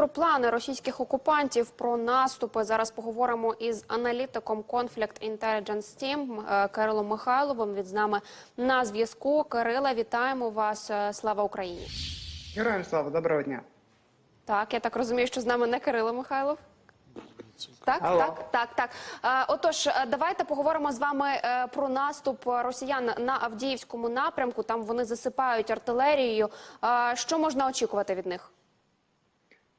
про плани російських окупантів про наступи зараз поговоримо із аналітиком Conflict Intelligence Team е, Кирилом Михайловим. Від з нами на зв'язку. Кирила, вітаємо вас. Е, Слава Україні! Героям слава, доброго дня. Так, я так розумію, що з нами не Кирило Михайлов. Так, Алло. так, так, так. Е, отож, давайте поговоримо з вами про наступ росіян на Авдіївському напрямку. Там вони засипають артилерією. Що можна очікувати від них?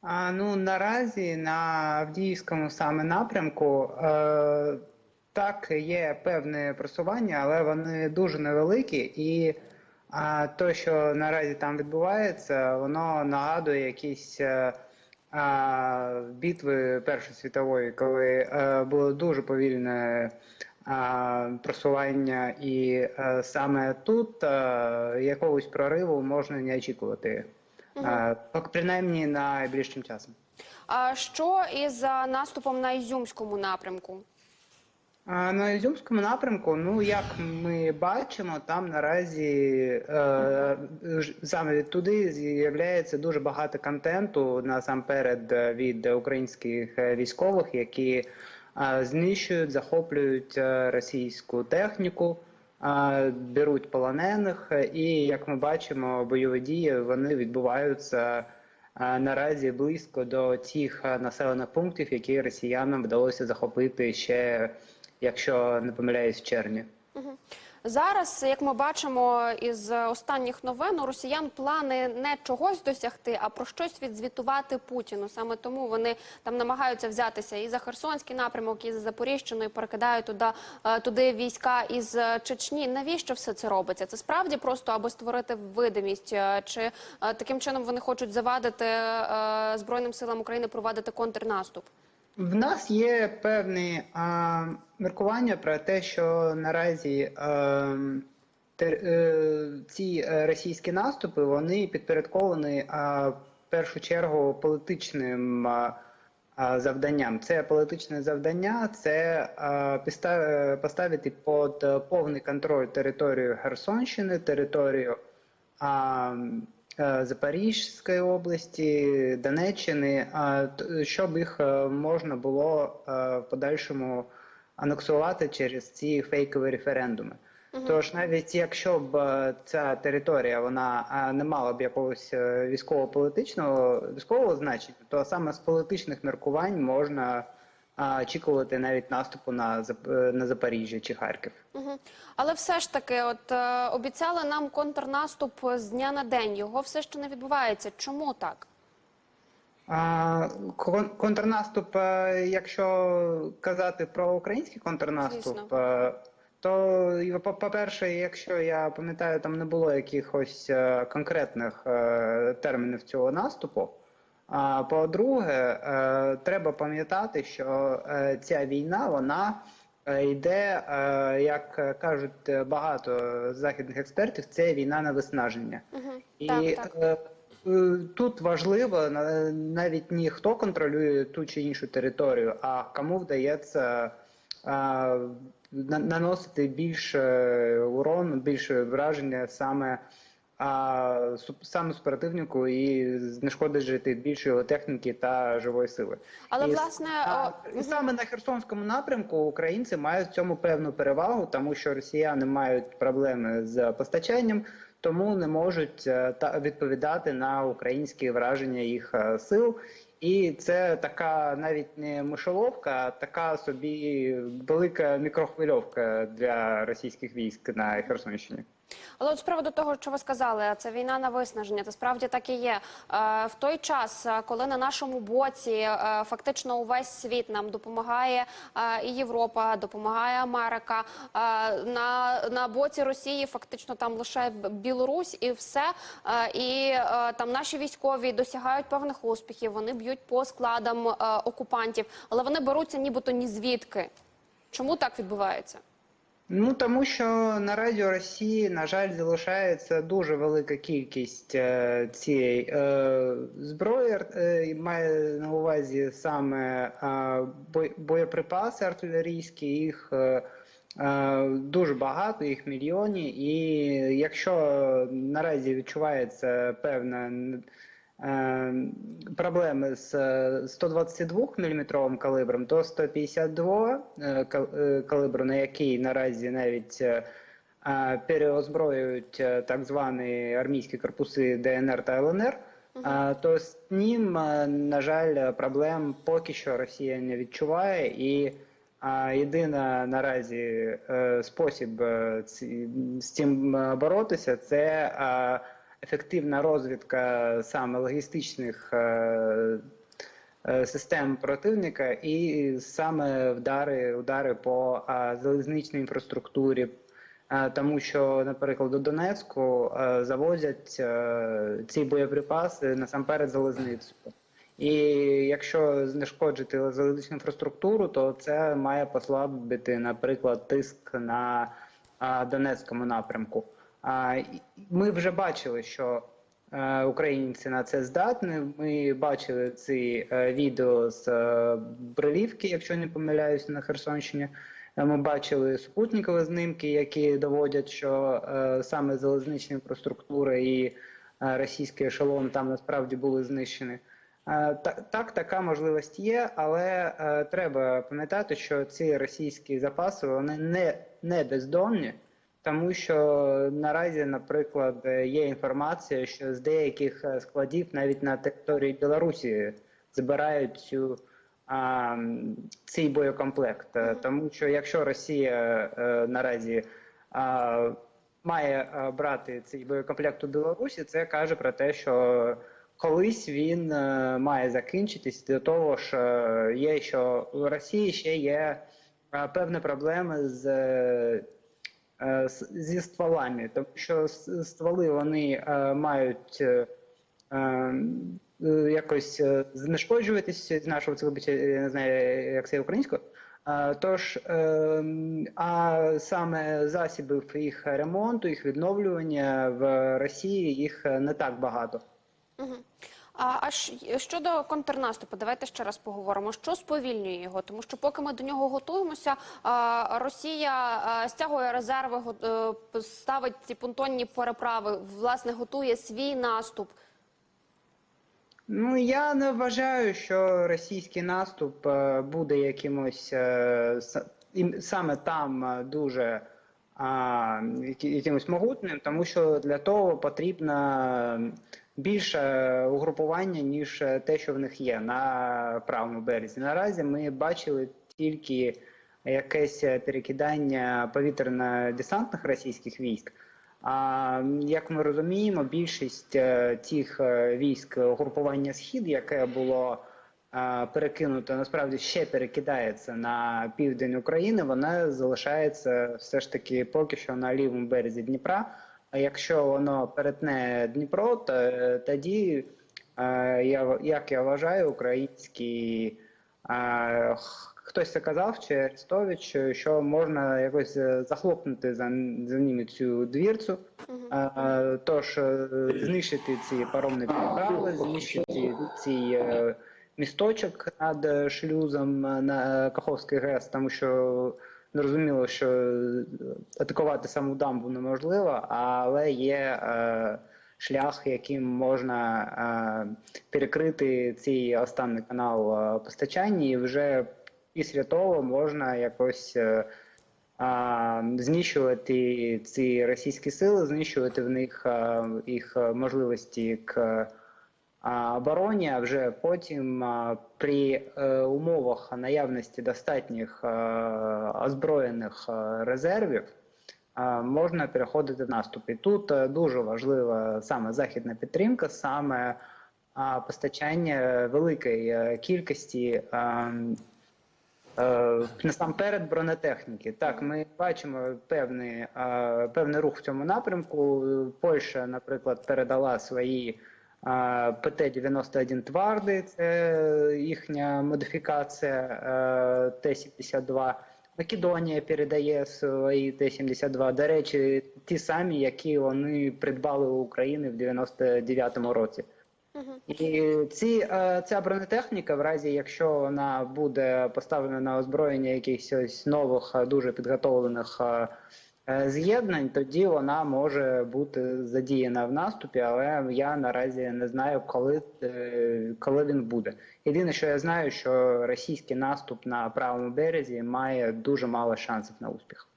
А, ну наразі на Авдіївському саме напрямку е, так є певне просування, але вони дуже невеликі, і а, то, що наразі там відбувається, воно нагадує якісь е, а, битви Першої світової, коли е, було дуже повільне просування, і е, саме тут е, якогось прориву можна не очікувати. Е, поки принаймні найближчим часом. А що із е, наступом на Ізюмському напрямку? А на Ізюмському напрямку, ну як ми бачимо, там наразі е, ж- саме відтуди з'являється дуже багато контенту насамперед е, від українських е, військових, які е, знищують, захоплюють е, російську техніку, беруть полонених, і як ми бачимо, бойові дії вони відбуваються. Наразі близько до тих населених пунктів, які росіянам вдалося захопити ще, якщо не помиляюсь, в червні. Зараз, як ми бачимо із останніх новин, у росіян плани не чогось досягти, а про щось відзвітувати Путіну. Саме тому вони там намагаються взятися і за Херсонський напрямок, і за Запоріжчину, і перекидають туди, е, туди війська із е, Чечні. Навіщо все це робиться? Це справді просто аби створити видимість, е, чи таким чином вони хочуть завадити Збройним силам України провадити контрнаступ? В нас є певні а, міркування про те, що наразі а, те, е, ці е, російські наступи вони підпорядковані а, в першу чергу політичним а, а, завданням. Це політичне завдання, це а, е, поставити під повний контроль територію Херсонщини, територію а, Запорізької області, Донеччини, щоб їх е, можна було е, в подальшому анексувати через ці фейкові референдуми. Тож навіть якщо б е, ця територія вона е, не мала б якогось е, військово-політичного військового значення, то саме з політичних міркувань можна е, очікувати навіть наступу на на Запоріжжя чи Харків. Угу. Але все ж таки, от е, обіцяли нам контрнаступ з дня на день. Його все ще не відбувається. Чому так? Контрнаступ, е, якщо казати про український контрнаступ, Звісно. е, то по- по-перше, якщо я пам'ятаю, там не було якихось конкретних термінів цього наступу. А по-друге, е, треба пам'ятати, що е, ця війна вона е, йде, як кажуть багато західних експертів, це війна на виснаження. Угу. І Так, так. тут важливо на- навіть не хто контролює ту чи іншу територію, а кому вдається на- наносити більше урон, більше враження саме. А саме супротивнику і знешкодити більше його техніки та живої сили. Але, і, власне, а, і саме на Херсонському напрямку українці мають в цьому певну перевагу, тому що росіяни мають проблеми з постачанням, тому не можуть е, та відповідати на українські враження їх е, сил. І це така навіть не мишоловка, а така собі велика мікрохвильовка для російських військ на Херсонщині. Але от з приводу того, що ви сказали, це війна на виснаження. Це справді так і є. Е, в той час, е, коли на нашому боці е, фактично увесь світ нам допомагає і Європа, допомагає Америка. на, на боці Росії фактично там лише Білорусь і все. І там наші військові досягають певних успіхів. Вони б'ють по складам окупантів, але вони беруться нібито ні звідки. Чому так відбувається? Ну тому що наразі у Росії, на жаль, залишається дуже велика кількість е, цієї е, зброї. Е, має на увазі саме е, боєприпаси артилерійські, їх е, е, дуже багато, їх мільйони. І якщо наразі відчувається певна е, проблеми з е, 122 мм калібром до 152 е, е, калібру, на який наразі навіть е, е, переозброюють е, так звані армійські корпуси ДНР та ЛНР. То з ним, е, на жаль, проблем поки що Росія не відчуває, і а, єдина наразі е, спосіб е, з цим е, боротися це е, ефективна розвідка саме логістичних е, е, систем противника і саме вдари, удари по е, залізничній інфраструктурі. Тому що, наприклад, до Донецьку завозять ці боєприпаси насамперед залізницею. І якщо знешкоджити залізничну інфраструктуру, то це має послабити, наприклад, тиск на Донецькому напрямку. Ми вже бачили, що е, українці на це здатні. Ми бачили ці е, відео з е, Брилівки, якщо не помиляюсь, на Херсонщині. Ми бачили супутникові знімки, які доводять, що саме залізнична інфраструктура і російський ешелон там насправді були знищені. Так, так, така можливість є, але треба пам'ятати, що ці російські запаси вони не, не бездонні, тому що наразі, наприклад, є інформація, що з деяких е, складів навіть на території Білорусі збирають цю а, цей боєкомплект. Е, Тому що якщо Росія е, наразі а, має брати цей боєкомплект у Білорусі, це каже про те, що колись він має закінчитись. До того ж, є що у Росії ще є певні проблеми з. Е, з- зі стволами, тому що стволи вони е, мають е, якось е, знешкоджуватись, знашуватися, вибачте, я не знаю, як це українською. Тож, а саме засобів їх ремонту, їх відновлювання в Росії їх не так багато. Мгм. А, щодо контрнаступу, давайте ще раз поговоримо. Що сповільнює його? Тому що поки ми до нього готуємося, Росія стягує резерви, е, ставить ці понтонні переправи, власне, готує свій наступ. Ну я не вважаю, що російський наступ е, буде якимось е, саме там дуже якимось могутним, тому що для того потрібно більше угрупування, ніж е, те, що в них є на правому березі. Наразі ми бачили тільки якесь е, перекидання повітряно-десантних російських військ. А як ми розуміємо, більшість е, тих е, військ угрупування схід, яке було е, перекинуто, насправді ще перекидається на південь України, вона залишається все ж таки поки що на лівому березі Дніпра. А якщо воно перетне Дніпро, то е, тоді, е, я, як я вважаю, українські е, хтось це казав, чи Арестович, що можна якось захлопнути за, за ними цю двірцю. Тож знищити ці паромні переправи, знищити цей е, місточок над шлюзом на Каховський ГЕС, тому що зрозуміло, що е, атакувати саму дамбу неможливо, але є е, шлях, яким можна е, перекрити цей останній канал е, постачання, і вже після того можна якось. е, знищувати ці російські сили, знищувати в них їх можливості к обороні, а вже потім при е, умовах наявності достатніх озброєних резервів можна переходити в наступ. І тут е, дуже важлива саме західна підтримка, саме постачання великої е, кількості. Е, Насамперед бронетехніки. Так, ми бачимо певний, певний рух в цьому напрямку. Польща, наприклад, передала свої ПТ-91 тварди, це їхня модифікація е, Т-72. Македонія передає свої Т-72. До речі, ті самі, які вони придбали у України в 99-му році. І ці, е, ця бронетехніка, в разі якщо вона буде поставлена на озброєння якихось нових, е, дуже підготовлених з'єднань, тоді вона може бути задіяна в наступі, але я наразі не знаю, коли, е, коли він буде. Єдине, що я знаю, що російський наступ на правому березі має дуже мало шансів на успіх.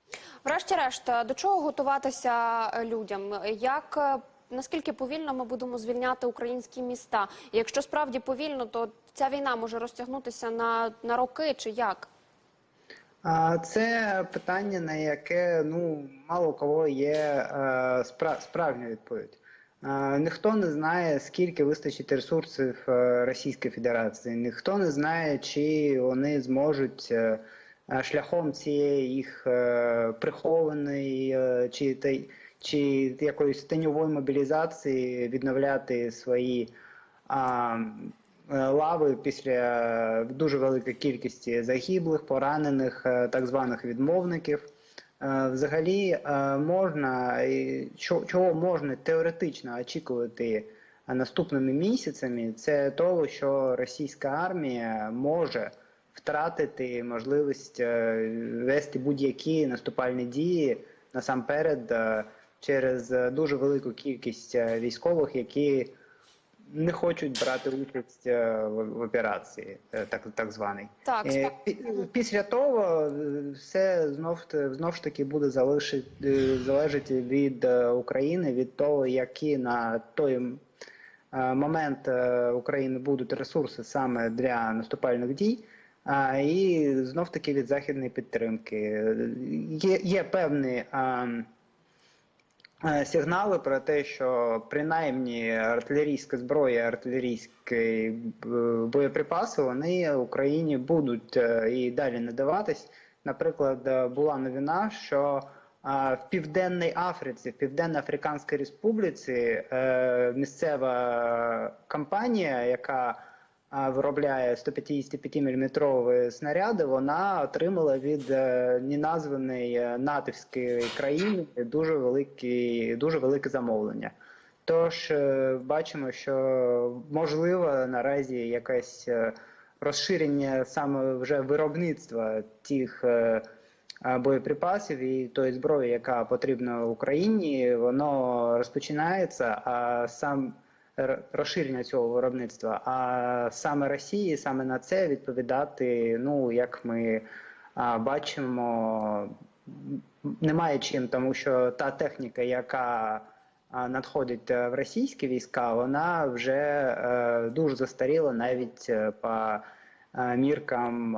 Врешті-решт, е, до чого готуватися е, людям? Як е, наскільки повільно ми будемо звільняти українські міста? Якщо справді повільно, то ця війна може розтягнутися на, на роки чи як? Це питання, на яке ну мало кого є е, спра- справжня відповідь. Е, Ніхто не знає, скільки вистачить ресурсів е, Російської Федерації. Ніхто не знає, чи вони зможуть шляхом цієї їх прихованої чи чи якоїсь теньової мобілізації відновляти свої лави після дуже великої кількості загиблих, поранених, е, так званих відмовників. Е, Взагалі е, можна чого можна теоретично очікувати наступними місяцями, це того, що російська армія може втратити можливість е, вести будь-які наступальні дії насамперед е, через е, дуже велику кількість е, військових, які не хочуть брати участь е, в, операції, е, так, так званий. Так, Е, Після того все знов знов ж таки буде залишити залежати від України, від того, які на той момент України будуть ресурси саме для наступальних дій. А, і знов таки від західної підтримки. Є, є певні а, сигнали про те, що принаймні артилерійська зброя, артилерійські е, боєприпаси вони Україні будуть е, і далі надаватись. Наприклад, е, була новина, що в Південній Африці, в Південно-Африканській Республіці е, місцева компанія, яка виробляє 155 мм снаряди, вона отримала від е, неназваної е, натовської країни дуже великі, дуже велике замовлення. Тож е, бачимо, що можливо наразі якесь розширення саме вже виробництва тих боєприпасів і тої зброї, яка потрібна Україні, воно розпочинається. А сам розширення цього виробництва, а саме Росії, саме на це відповідати, ну як ми бачимо, немає чим, тому що та техніка, яка надходить е, в російські війська, вона вже е, дуже застаріла навіть е, по міркам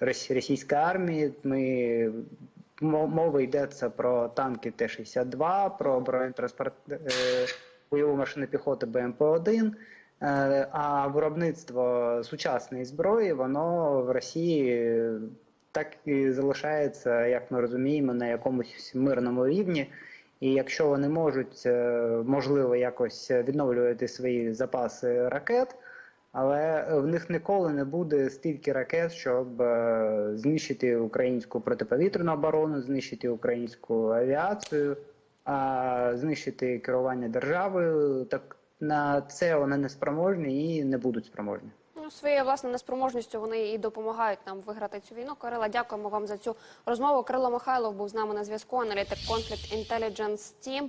російської армії. Ми мо- мова йдеться про танки Т-62, про бронетранспорт. Бойову машину піхоти БМП-1, е, а виробництво сучасної зброї, воно в Росії так і залишається, як ми розуміємо, на якомусь мирному рівні. І якщо вони можуть, е, можливо, якось відновлювати свої запаси ракет, але в них ніколи не буде стільки ракет, щоб е, знищити українську протиповітряну оборону, знищити українську авіацію, знищити керування державою. Так на це вони не спроможні і не будуть спроможні. Ну, своєю власне неспроможністю вони і допомагають нам виграти цю війну. Кирила, дякуємо вам за цю розмову. Кирило Михайлов був з нами на зв'язку. Аналітик Conflict Intelligence Team.